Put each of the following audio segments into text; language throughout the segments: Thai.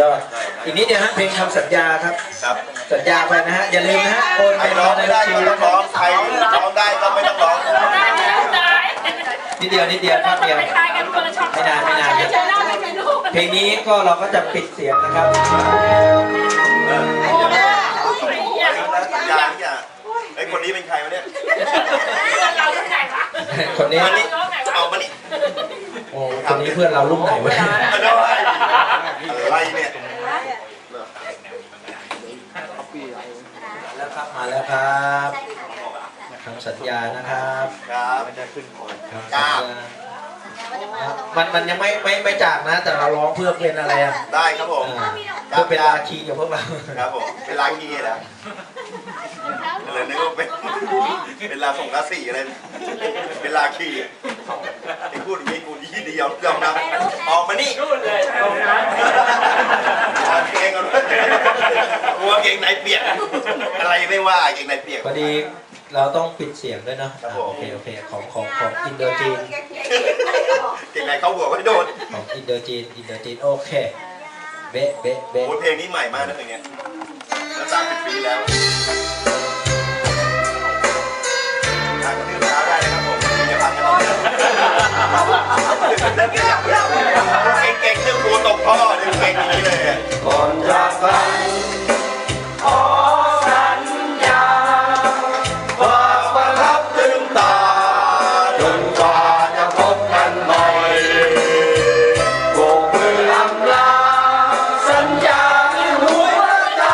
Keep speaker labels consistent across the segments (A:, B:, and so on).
A: ยอดอีกนิดเดียวฮะเพลงคำสัญญาครับ
B: ครับ
A: สัญญาไปนะฮะอย่าลืมนะฮะโอน
B: ใคร
A: เงิน
B: ร้อ
A: มางใน
B: ไม่
A: บั
B: ได้
A: ญชี
B: ก็
A: นะ
B: ต้อง
A: ค
B: ร้
A: รั
B: อบงใครร้องได้ก็ไม่ต้องร้อง
A: นิดเดียวนิดเดียวครับเดียว
C: ไปทายกันคนละช็อต
A: ไม่นานไม่นานครับ
C: เจอหน้าไม่เป็นรูป
A: เพลงนี้ก็เราก็จะปิดเสียงนะครับ
B: ยางอย่าไอ้คนนี้เป็นใครวะเนี่ย
C: เราที่ไหนวะ
A: คนนี้
B: มานี่เอามานี่
A: โอ้คนนี้เพื่อนเรารุ่นไหนวะ
B: มาด้วยอะไร เนี่ย
A: แล้วครับมาแล้วครับคำสัญญานะครับ
B: ครับ
A: คำสัญญามันมันยังไม่ไม่ไม่จากนะ แต่เราร้องเพื่อเป็นอะไรอะ
B: ได้ครับผม
A: อ่าเพื่อเป็นราคีกับพวกเรา
B: ครับผมเป็นลากีนะเลยนึกว่าเป็นเป็นลาส่งลาสีอะไรเป็นลาคีไอ้พูดอย่างนี้กูยี่เดียวเกือบนะออกมานี่เอาเกงก่อนหัวเก งในเปียก อะไรไม่ว่าเกงในเปียก
A: พอดีเราต้องปิดเสียงด้วยเนาะ
B: ครับ
A: อ่า
B: ผม
A: โอเคโอเคของของของอินโดจีน
B: เกงในเข้าหัวไม่โดน
A: ของอินโดจีนอินโดจีนโอเคเบ๊ะเบ๊ะเบ๊ะ
B: โอ้ยเพลงนี้ใหม่มากนะเพลงเนี้ยแล้วสามสิบปีแล้วทางกระทืบเท้าได้นะครับผมอย่าพังกันเลยเก่งๆเรื่องหัวตกพ่อเนี่ยเก่งอย่างนี้เลยอะ
A: ก่อนจากกัน กว่าจะพบกันใหม่โบกมืออำลา สัญญาที่หัวใจ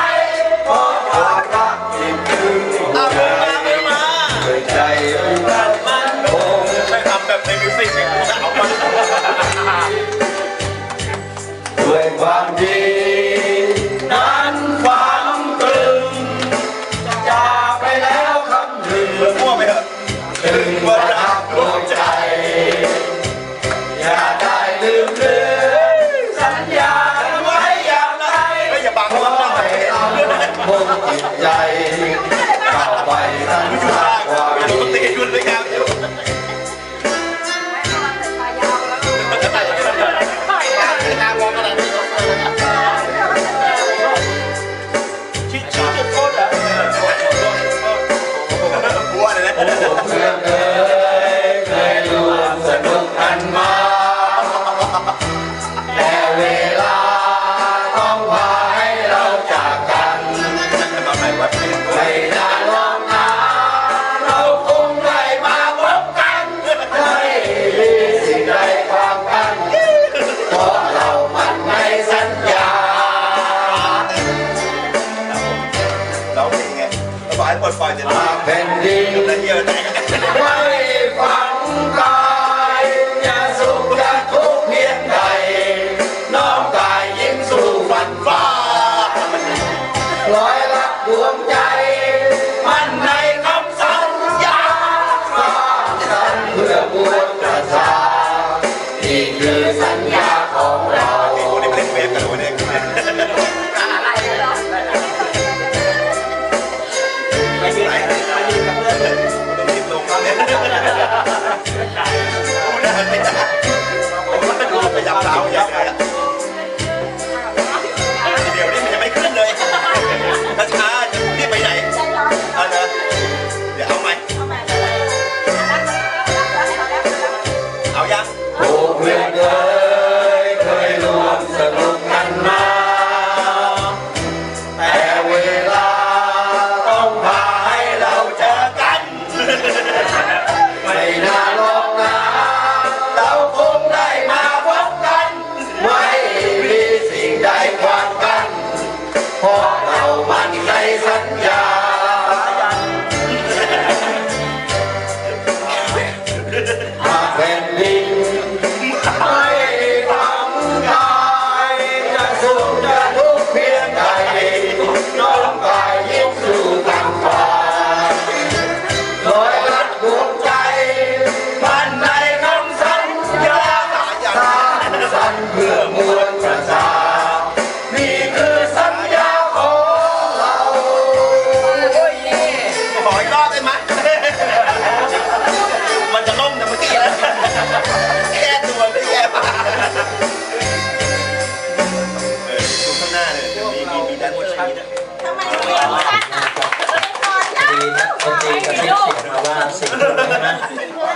A: เพราะความรักที่ถึง
B: เอามือมามือมา
A: ด้วยใจรักมันคง
B: ไม่ทำแบบในมิวสิกเนี่ยกูจะเอามา
A: ด้วยความดี ส
B: บายปลดปล่อยเสร็จ
A: หากแผ่นดิน
B: แล้วเยอ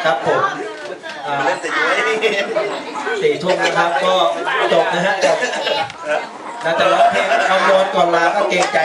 A: ครั
B: บผมเล่นแต่ย้ย
A: สี่ทุ่มนะครับก็จบนะฮะจบน่าจะร้องเพลงคำนวณก่อนลาก็เกรงใจ